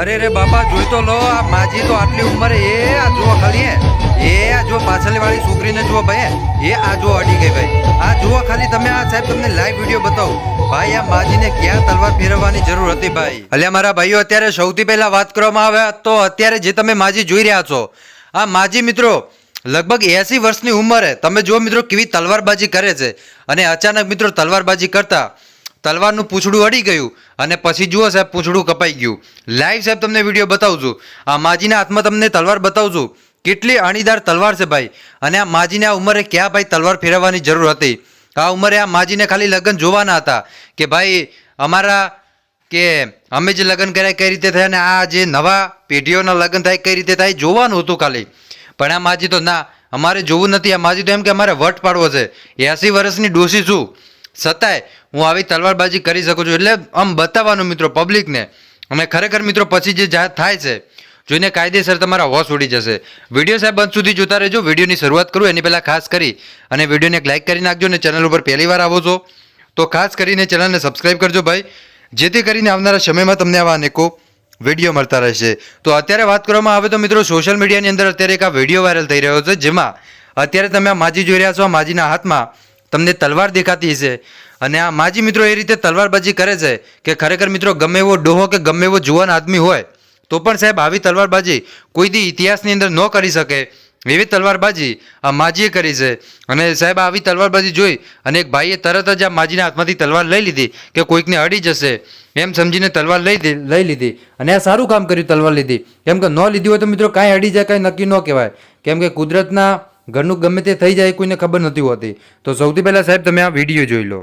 અરે રે બાપા, જોઈ તો લો, આ માજી તો આટલી ઉંમરે, એ આ જુઓ ખાલી એ આ જુઓ પાછળની વાળી છોકરીને જુઓ ભાઈ એ આ જુઓ અડી ગઈ ભાઈ. આ જુઓ ખાલી તમે, આ સાહેબ તમને લાઈવ વીડિયો બતાવો. ભાઈ, આ માજીને ક્યાં તલવાર ફેરવવાની જરૂર હતી ભાઈ? અલ્યા, મારા ભાઈઓ, અત્યારે સૌથી પહેલા વાત કરવામાં આવે તો અત્યારે જે તમે માજી જોઈ રહ્યા છો, આ માજી મિત્રો લગભગ એસી વર્ષની ઉંમરે, તમે જુઓ મિત્રો કેવી તલવારબાજી કરે છે. અને અચાનક મિત્રો તલવારબાજી કરતા તલવારનું પૂછડું અડી ગયું અને પછી જુઓ સાહેબ, પૂંછડું કપાઈ ગયું. લાઈવ સાહેબ, તમને વીડિયો બતાવું છું આ માજીના હાથમાં તમને તલવાર બતાવું છું કેટલી અણીદાર તલવાર છે ભાઈ. અને આ માજીને આ ઉંમરે ક્યાં ભાઈ તલવાર ફેરવવાની જરૂર હતી? આ ઉંમરે આ માજીને ખાલી લગ્ન જોવાના હતા કે ભાઈ, અમારા કે અમે જે લગ્ન કર્યા કઈ રીતે થયા અને આ જે નવા પેઢીઓના લગ્ન થાય કઈ રીતે થાય જોવાનું હતું ખાલી. પણ આ માજી તો ના, અમારે જોવું નથી. આ માજી તો એમ કે અમારે વટ પાડવો છે. એંસી વર્ષની ડોસી છું. છતાંય હું આવી તલવારબાજી કરી શકું છું. એટલે આમ બતાવવાનું મિત્રો પબ્લિકને અમે ખરેખર મિત્રો પછી જે જા, થાય છે, જોઈને કાયદેસર તમારા હોશ ઉડી જશે. વીડિયો સાહેબ અંત સુધી જોતા રહેજો. વિડીયોની શરૂઆત કરું, એની પહેલાં ખાસ કરી, અને વિડીયોને એક લાઇક કરી નાખજો અને ચેનલ ઉપર પહેલી વાર આવો છો, તો ખાસ કરીને ચેનલને સબસ્ક્રાઈબ કરજો ભાઈ. જેથી કરીને આવનારા સમયમાં તમને આવા અનેકો વીડિયો મળતા રહેશે. તો અત્યારે વાત કરવામાં આવે તો મિત્રો સોશિયલ મીડિયાની અંદર અત્યારે એક આ વીડિયો વાયરલ થઈ રહ્યો છે, જેમાં અત્યારે તમે આ માજી જોઈ રહ્યા છો, આ માજીના હાથમાં તમને તલવાર દેખાતી હશે. અને આ માજી મિત્રો એ રીતે તલવારબાજી કરે છે કે ખરેખર મિત્રો ગમે એવો ડોહો કે ગમે એવો જુવાન આદમી હોય, તો પણ સાહેબ આવી તલવારબાજી કોઈ દી ઇતિહાસની અંદર ન કરી શકે એવી તલવારબાજી આ માજીએ કરી છે. અને સાહેબ આવી તલવારબાજી જોઈ અને એક ભાઈએ તરત જ આ માજીના હાથમાંથી તલવાર લઈ લીધી કે કોઈકને અડી જશે. એમ સમજીને તલવાર લઈ લઈ લીધી અને આ સારું કામ કર્યું, તલવાર લીધી. કેમ કે ન લીધી હોય તો મિત્રો કાંઈ અડી જાય, કાંઈ નક્કી ન કહેવાય. કેમ કે કુદરતના ઘરનું ગમે તે થઈ જાય કોઈને ખબર નથી હોતી. તો સૌથી પહેલાં સાહેબ તમે આ વીડિયો જોઈ લો.